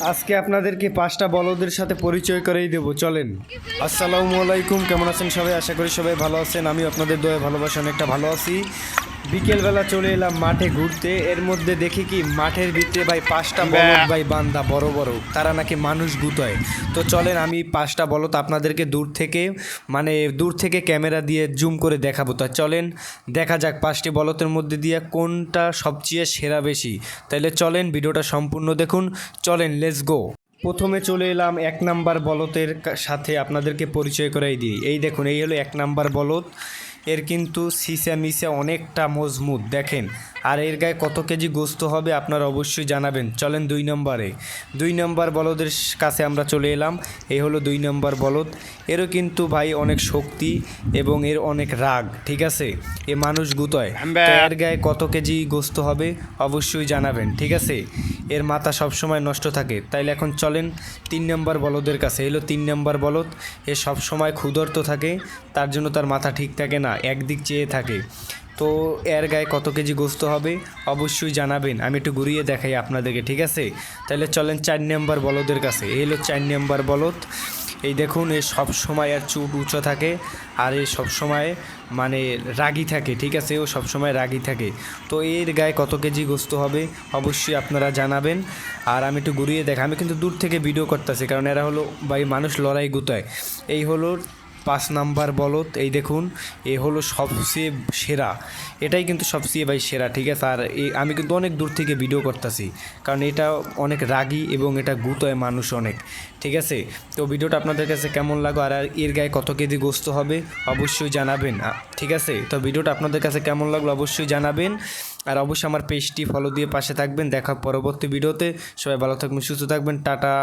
আজকে আপনাদেরকে পাঁচটা বলদের সাথে পরিচয় করেই দেবো চলেন। আসসালামু আলাইকুম কেমন আছেন সবাই? আশা করি সবাই ভালো আছেন। আমি আপনাদের দয়ে ভালোবাসা অনেকটা ভালো আছি। বিকেলবেলা চলে এলাম মাঠে ঘুরতে। এর মধ্যে দেখি কি মাঠের ভিতরে ভাই পাঁচটা বলদ ভাই বান্দা বড় বড়। তারা নাকি মানুষ গুতায়। তো চলেন আমি পাঁচটা বলদ আপনাদেরকে দূর থেকে মানে দূর থেকে ক্যামেরা দিয়ে জুম করে দেখাবো। তা চলেন দেখা যাক পাঁচটি বলতের মধ্যে দিয়ে কোনটা সবচেয়ে সেরা বেশি। তাইলে চলেন ভিডিওটা সম্পূর্ণ দেখুন। চলেন লেটস গো। প্রথমে চলে এলাম এক নাম্বার বলতের সাথে আপনাদেরকে পরিচয় করাই দিই। এই দেখুন, এই হলো এক নাম্বার বলত এর কিন্তু সিসা মিসা অনেকটা মজবুত, দেখেন। আর এর গায়ে কত কেজি গোস্ত হবে আপনারা অবশ্যই জানাবেন। চলেন দুই নম্বরে। দুই নম্বর বলদের কাছে আমরা চলে এলাম। এই হলো দুই নম্বর বলদ। এরও কিন্তু ভাই অনেক শক্তি এবং এর অনেক রাগ ঠিক আছে? এ মানুষ গুতয়। এর গায়ে কত কেজি গোস্ত হবে অবশ্যই জানাবেন ঠিক আছে? এর মাথা সবসময় নষ্ট থাকে। তাইলে এখন চলেন তিন নম্বর বলদের কাছে। এলো তিন নম্বর বলদ। এ সবসময় ক্ষুধার্ত থাকে। তার জন্য তার মাথা ঠিক থাকে না একদিক চেয়ে থাকে। তো এর গায়ে কত কেজি গোস্ত হবে অবশ্যই জানাবেন। আমি একটু ঘুরিয়ে দেখাই আপনাদেরকে, ঠিক আছে? তাহলে চলেন চার নম্বর বলদের কাছে। এই হলো চার নম্বর বলদ। এই দেখুন, এ সব সময় আর চুট উঁচু থাকে আর এ সব সময় মানে রাগি থাকে, ঠিক আছে? ও সব সময় রাগি থাকে। তো এর গায়ে কত কেজি গোস্ত হবে অবশ্যই আপনারা জানাবেন। আর আমি একটু ঘুরিয়ে দেখা আমি কিন্তু দূর থেকে ভিডিও করতেছি, কারণ এরা হলো ভাই মানুষ লড়াই গুতায়। এই হলো পাঁচ নাম্বার বলদ, এই দেখুন, এ হলো সবচেয়ে সেরা। এটাই কিন্তু সবচেয়ে ভাই সেরা, ঠিক আছে? আর আমি কিন্তু অনেক দূর থেকে ভিডিও করতেছি, কারণ এটা অনেক রাগী এবং এটা গুতোয় মানুষ অনেক, ঠিক আছে? তো ভিডিওটা আপনাদের কাছে কেমন লাগো আর এর গায়ে কত কেজি গোস্ত হবে, অবশ্যই জানাবেন ঠিক আছে? তো ভিডিওটা আপনাদের কাছে কেমন লাগল, অবশ্যই জানাবেন, আর অবশ্যই আমার পেজটি ফলো দিয়ে পাশে থাকবেন, দেখা পরবর্তী ভিডিওতে সবাই ভালো থাকবেন, সুস্থ থাকবেন, টাটা।